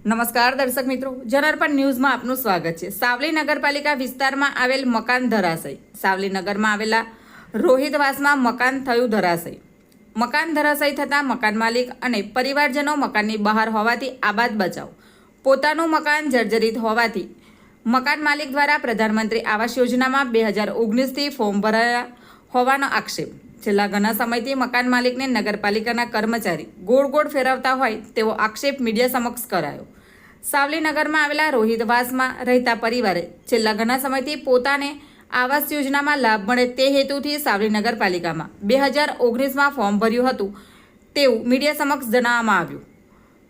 નમસ્કાર દર્શક મિત્રો, જનાર્પણ ન્યૂઝમાં આપનું સ્વાગત છે. સાવલી નગરપાલિકા વિસ્તારમાં આવેલ મકાન ધરાશય. સાવલી નગરમાં આવેલા રોહિતવાસમાં મકાન થયું ધરાશય. મકાન ધરાશય થતાં મકાન માલિક અને પરિવારજનો મકાનની બહાર હોવાથી આબાદ બચાવ. પોતાનું મકાન જર્જરિત હોવાથી મકાન માલિક દ્વારા પ્રધાનમંત્રી આવાસ યોજનામાં બે હજાર ઓગણીસથી ફોર્મ ભરાયા હોવાનો આક્ષેપ. છેલ્લા ઘણા સમયથી મકાન માલિકને નગરપાલિકાના કર્મચારી ગોળ ગોળ ફેરવતા હોય તેવો આક્ષેપ મીડિયા સમક્ષ કરાયો. સાવલી નગરમાં આવેલા રોહિતવાસમાં રહેતા પરિવારે છેલ્લા ઘણા સમયથી પોતાને આવાસ યોજનામાં લાભ મળે તે હેતુથી સાવલી નગરપાલિકામાં બે હજાર ઓગણીસમાં ફોર્મ ભર્યું હતું તેવું મીડિયા સમક્ષ જણાવવામાં આવ્યું.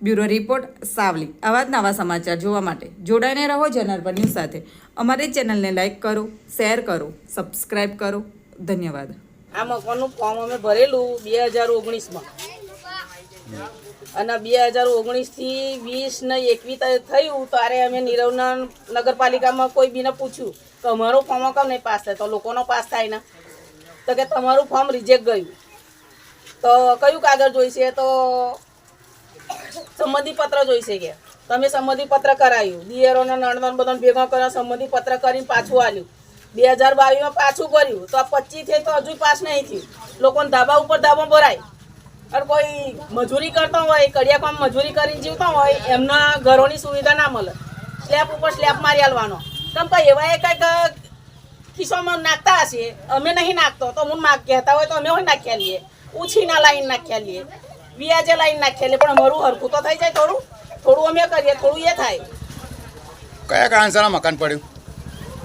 Bureau report, Savli. આવા જ નવા સમાચાર જોવા માટે જોડાઈને રહો જનાર્પણ ન્યૂઝ સાથે. અમારી ચેનલને લાઇક કરો, શેર કરો સબસ્ક્રાઈબ કરો. ધન્યવાદ. આ મકાનનું ફોર્મ અમે ભરેલું બે હજાર ઓગણીસમાં. અને બે હજાર ઓગણીસથી વીસ ને એકવીસ થયું, ત્યારે અમે નીરવના નગરપાલિકામાં કોઈ બીને પૂછ્યું કે અમારું ફોર્મ કેમ નહીં પાસ થાય? તો લોકોનો પાસ થાય ને. તો કે તમારું ફોર્મ રિજેક્ટ ગયું. તો કયું કાગળ જોઈશે? તો સંમતિપત્ર જોઈશે કે. તમે સંમતિપત્ર કરાયું. દિયરોને નણંદન બધાને ભેગા કર્યા, સંમતિપત્ર કરીને પાછું આલ્યું. બે હજાર બાવીસમાં પાછું ભર્યું. તો પચીસ થઈ તો હજુ પાસ નહીં થયું. લોકોને ધાબા ઉપર ધાબો ભરાય. અને કોઈ મજૂરી કરતા હોય કડિયાકામ મજૂરી કરીને જીવતા હોય એમના ઘરોની સુવિધા ના મળે. સ્લેબ ઉપર સ્લેબ મારી આલવાનો. કેમ કે એવા એ કંઈક ખિસ્સામાં નાખતા હશે. અમે નહીં નાખતો. તો હું નાખ કહેતા હોય તો અમે હોય નાખ્યા લઈએ. ઉછીના લાઈન નાખ્યા લઈએ. વ્યાજે લાઈન નાખ્યા લઈએ. પણ અમારું હરખું તો થઈ જાય થોડું. થોડું અમે કરીએ થોડું એ થાય. કયા કારણસર મકાન પડ્યું?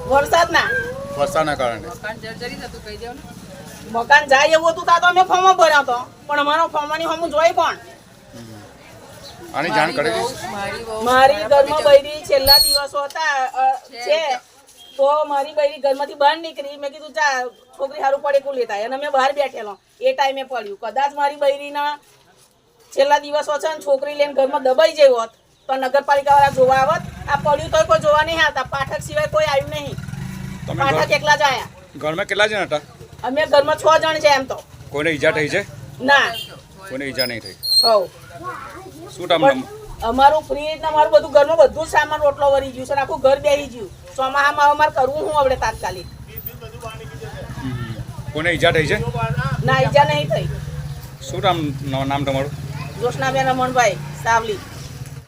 વરસાદના. વરસાદના કારણે. મકાન જાય એવું હતું તા તો અમે ફોર્મ ભર્યો હતો પણ અમારો ફોર્મની હમું જોઈ કોણ? આની જાણ કરેલી? મારી ઘરમાં બૈરી છેલ્લા દિવસો હતા છે. તો મારી બૈરી ઘરમાંથી બહાર નીકળી. મેં કીધું જા છોકરી સારું પડે કુલ લેતા. અને મેં બહાર બેઠેલો. એ ટાઈમે પડ્યું. કદાચ મારી બૈરીના છેલ્લા દિવસો છે ને છોકરી લઈને ઘરમાં દબાઈ જઈ હોત તો નગરપાલિકા વાળા જોવા આવત. આ પડ્યું તો કોઈ જોવા નહીં આવતા. પાઠક સિવાય કોઈ આવ્યું નહીં. તમે ઘર- એકલા જ આયા? ઘરમાં કેટલા જણ હતા? અમે ઘરમાં છ જણ છે એમ તો. કોઈને ઈજા થઈ છે? ના. કોઈને ઈજા નહીં થઈ. હવ. શું તમને અમારું ફ્રીજ ને અમારું બધું ઘરમાં બધું સામાન રોટલો વરી ગયું છે આખું ઘર બેહી ગયું. ચોમાહામાં અમારે કરવું હું આપણે તાત્કાલિક? કોને ઈજા થઈ છે? ના ઈજા નહીં થઈ. શું નામ નામ તમારું? જોશનાબેન રમણભાઈ સાવલી.